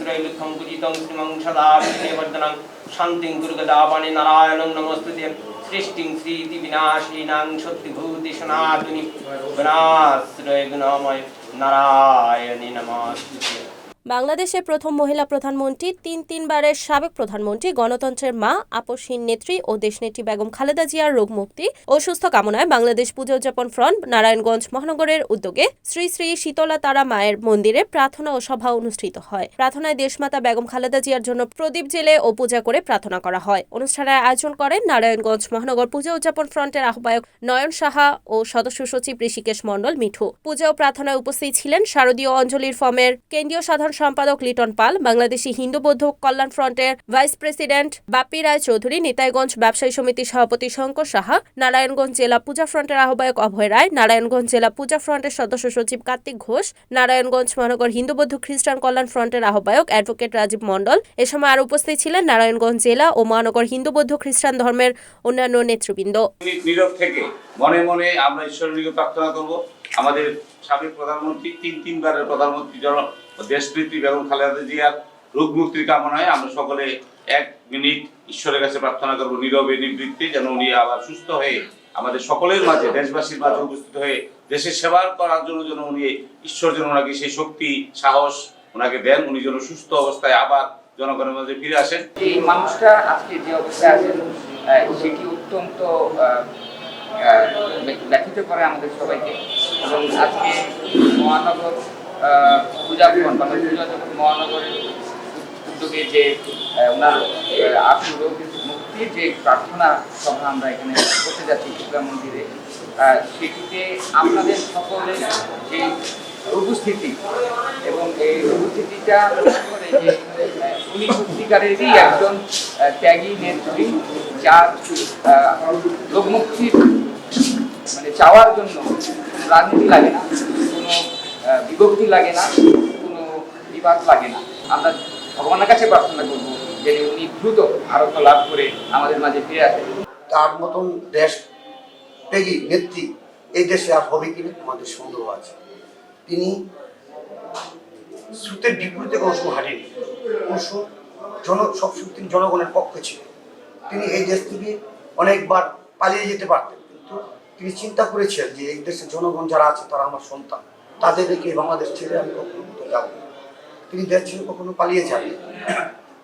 त्रैलुक्यं पूजितं श्रीमं सदा विजयवर्धनं शान्तिं गुरुगदापाणि नारायणं नमस्तुते सृष्टिं श्रीतिविनाशीनां शक्तिभूति सनातनि गुणाश्रय गुणामय नारायणि नमस्तुते বাংলাদেশের প্রথম মহিলা প্রধানমন্ত্রী, তিন তিনবারের সাবেক প্রধানমন্ত্রী, গণতন্ত্রের মা, আপসহীন নেত্রী ও দেশনেত্রী বেগম খালেদা জিয়ার রোগ মুক্তি ও সুস্থ কামনায় বাংলাদেশ পূজা উদযাপন ফ্রন্ট নারায়ণগঞ্জ মহানগরের উদ্যোগে শ্রী শ্রী শীতলা তারা মায়ের মন্দিরে প্রার্থনা ও সভা অনুষ্ঠিত হয়। প্রার্থনায় দেশমাতা বেগম খালেদা জিয়ার জন্য প্রদীপ জেলে ও পূজা করে প্রার্থনা করা হয়। অনুষ্ঠানের আয়োজন করেন নারায়ণগঞ্জ মহানগর পূজা উদযাপন ফ্রন্টের আহ্বায়ক নয়ন সাহা ও সদস্য সচিব ঋষিকেশ মণ্ডল মিঠু। পূজা ও প্রার্থনায় উপস্থিত ছিলেন শারদীয় অঞ্জলির ফর্মের কেন্দ্রীয় সাধারণ সম্পাদক লিটন পাল, বাংলাদেশি হিন্দু বৌদ্ধ কল্যাণ ফ্রন্টের ভাইস প্রেসিডেন্ট বাপ্পি রায় চৌধুরী নিতাইগঞ্জ ব্যবসায়ী সমিতির সভাপতি শঙ্কর সাহা, নারায়ণগঞ্জ জেলা পূজা ফ্রন্টের আহ্বায়ক অভয় রায়, নারায়ণগঞ্জ জেলা পূজা ফ্রন্টের সদস্য সচিব কার্তিক ঘোষ, নারায়ণগঞ্জ মহানগর হিন্দু বৌদ্ধ খ্রিস্টান কল্যাণ ফ্রন্টের আহ্বায়ক অ্যাডভোকেট রাজীব মণ্ডল। এ সময় আরও উপস্থিত ছিলেন নারায়ণগঞ্জ জেলা ও মহানগর হিন্দু বৌদ্ধ খ্রিস্টান ধর্মের অন্যান্য নেতৃবৃন্দ। থেকে মনে মনে আমরা ঈশ্বরের প্রার্থনা করব। আমাদের সাবেক প্রধানমন্ত্রী, তিন তিনবারের প্রধানমন্ত্রী জন দেশনেত্রী বেগম খালেদা জিয়ার রোগ মুক্তির কামনায় আমরা সকলে এক মিনিট ঈশ্বরের কাছে প্রার্থনা করব নীরবে নিবৃত্তি, যেন উনি আবার সুস্থ হয়ে আমাদের সকলের মাঝে, দেশবাসীর মাঝে উপস্থিত হয়ে দেশের সেবা করার জন্য যেন উনি ঈশ্বর যেন ওনাকে সেই শক্তি, সাহস ওনাকে দেন, উনি যেন সুস্থ অবস্থায় আবার জনগণের মাঝে ফিরে আসেন। এই মানুষটা আজকে যে অবস্থায় আছেন সেটি অত্যন্ত ব্যথিত করে আমাদের সবাইকে। এবং আজকে মহানগর পূজা বা পূজা যখন মহানগরের উদ্যোগে যে ওনার রোগ মুক্তির যে প্রার্থনা সভা আমরা এখানে করতে যাচ্ছি, দুর্গা মন্দিরে সেটিতে আপনাদের সকলের যে উপস্থিতি এবং এই উপস্থিতিটা উনি সত্যিকারেরই একজন ত্যাগী নেত্রী, যার লোকমুক্তির মানে চাওয়ার জন্য রাজনীতি লাগে। না বিভক্তি লাগে না, কোনো বিবাদ লাগে না। আমরা ভগবানের কাছে প্রার্থনা করব যে উনি দ্রুত আরোগ্য লাভ করে আমাদের মাঝে ফিরে আসেন। তার মতন দেশ ত্যাগী নেত্রী এই দেশে আর হবে কিনা আমাদের সন্দেহ আছে। তিনি স্রোতের বিপরীতে কোনো সময় হারিনি কোনো জন সবসময় তিনি জনগণের পক্ষে ছিলেন। তিনি এই দেশ থেকে অনেকবার পালিয়ে যেতে পারতেন, কিন্তু তিনি চিন্তা করেছেন যে এই দেশের জনগণ যারা আছে তারা আমার সন্তান। তাদের রেখে বাংলাদেশ ছেড়ে আমি কখনো যাব তিনি দেশ ছেড়ে কখনো পালিয়ে যাবেন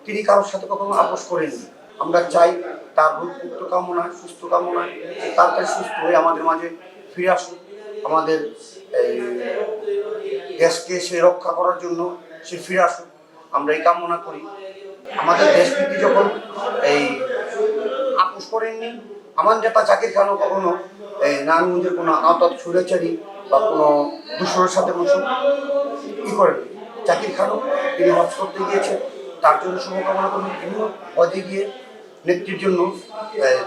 তিনি কারোর সাথে কখনো আপোষ করেননি। আমরা চাই তার মুক্ত কামনায় সুস্থ কামনায় তাড়াতাড়ি সুস্থ হয়ে আমাদের মাঝে ফিরে আসুক। আমাদের দেশকে সে রক্ষা করার জন্য সে ফিরে আসুক। আমরা এই কামনা করি। আমাদের দেশ দেশনীতি যখন এই আপোষ করেননি আমার নেতা জাকির খানও কখনো নারায়ণগঞ্জের কোনো আওতাত সুরেচারি বা কোনো দূষণের সাথে সম- ই করেন জাকির খানও তিনি হজ করতে গিয়েছেন, তার জন্য শুভকামনা করুন তিনিও হজে গিয়ে নেত্রীর জন্য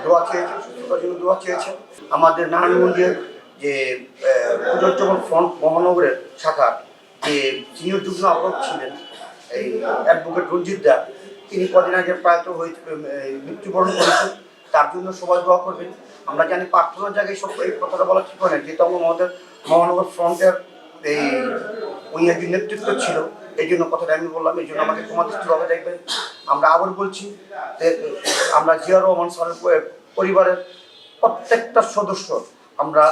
দোয়া চেয়েছেন, সুস্থতার জন্য দোয়া চেয়েছেন। আমাদের নারায়ণগঞ্জের যে পুজোজ্জীবন ফ্রন্ট মহানগরের শাখা, যে সিনিয়র যুগ্ম আহ্বায়ক ছিলেন, এই অ্যাডভোকেট রঞ্জিত দা, তিনি কদিন আগে প্রায়ত হয়ে মৃত্যুবরণ করেছেন। তার জন্য সবাই দোয়া করবেন। আমরা জানি প্রার্থনার জায়গায় সব এই কথাটা বলা ঠিক হয় না। যেহেতু আমরা আমাদের মহানগর ফ্রন্টের এই উনি একজন নেতৃত্ব ছিল, এই জন্য কথাটা আমি বললাম, এই জন্য আমাকে তোমাদের দৃষ্টিভাবে দেখবেন। আমরা আবার বলছি যে, আমরা জিয়া রহমান স্যারের পরিবারের প্রত্যেকটা সদস্য আমরা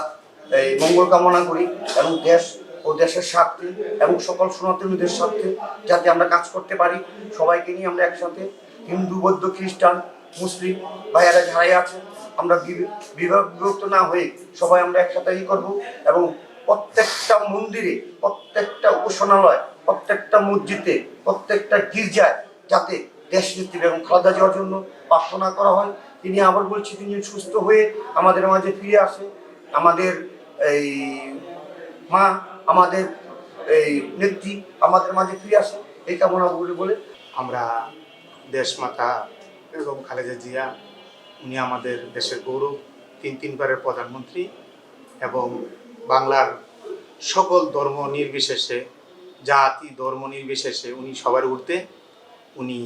এই মঙ্গল কামনা করি এবং দেশ ও দেশের স্বার্থে এবং সকল সনাতনীদের স্বার্থে যাতে আমরা কাজ করতে পারি। সবাইকে নিয়ে আমরা একসাথে হিন্দু, বৌদ্ধ, খ্রিস্টান মুসলিম ভাইয়ারা যারাই আছেন আমরা বিভাগ বিভক্ত না হয়ে সবাই আমরা একসাথে ই করব এবং প্রত্যেকটা মন্দিরে, প্রত্যেকটা উপাসনালয়, প্রত্যেকটা মসজিদে, প্রত্যেকটা গির্জায় যাতে দেশ নেত্রী এবং খালেদা যাওয়ার জন্য প্রার্থনা করা হয়। তিনি আবার বলছি, তিনি সুস্থ হয়ে আমাদের মাঝে ফিরে আসে। আমাদের এই মা, আমাদের এই নেত্রী আমাদের মাঝে ফিরে আসে। এই কামনা বলে বলে আমরা দেশমাতা এবং খালেদা জিয়া, উনি আমাদের দেশের গৌরব, তিন তিনবারের প্রধানমন্ত্রী এবং বাংলার সকল ধর্ম নির্বিশেষে, জাতি ধর্ম নির্বিশেষে উনি সবার ঊর্ধ্বে। উনি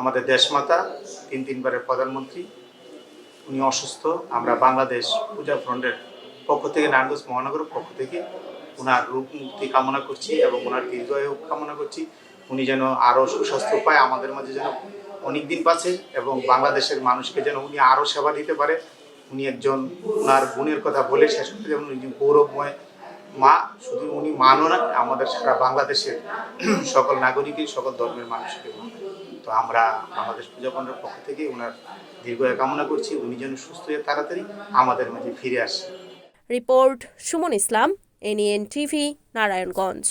আমাদের দেশমাতা, তিন তিনবারের প্রধানমন্ত্রী। উনি অসুস্থ। আমরা বাংলাদেশ পূজা ফ্রন্টের পক্ষ থেকে, নারায়ণগঞ্জ মহানগরের পক্ষ থেকে ওনার রূপ মুক্তি কামনা করছি এবং ওনার দীর্ঘায়ু কামনা করছি। উনি যেন আরও সুস্বাস্থ্য পায়, আমাদের মাঝে যেন অনেক দিন পাচ্ছে এবং বাংলাদেশের মানুষকে যেন উনি আরও সেবা দিতে পারে। উনি একজন ওনার গুণের কথা বলে শেষ করতে যেমন একজন গৌরবময় মা। শুধু উনি মানও না, আমাদের সারা বাংলাদেশের সকল নাগরিকের সকল ধর্মের মানুষকে। তো আমরা বাংলাদেশ পূজা পণ্ডের পক্ষ থেকে ওনার দীর্ঘায়ু কামনা করছি। উনি যেন সুস্থ হয়ে তাড়াতাড়ি আমাদের মাঝে ফিরে আসে। Report Sumon Islam NN TV Narayanganj.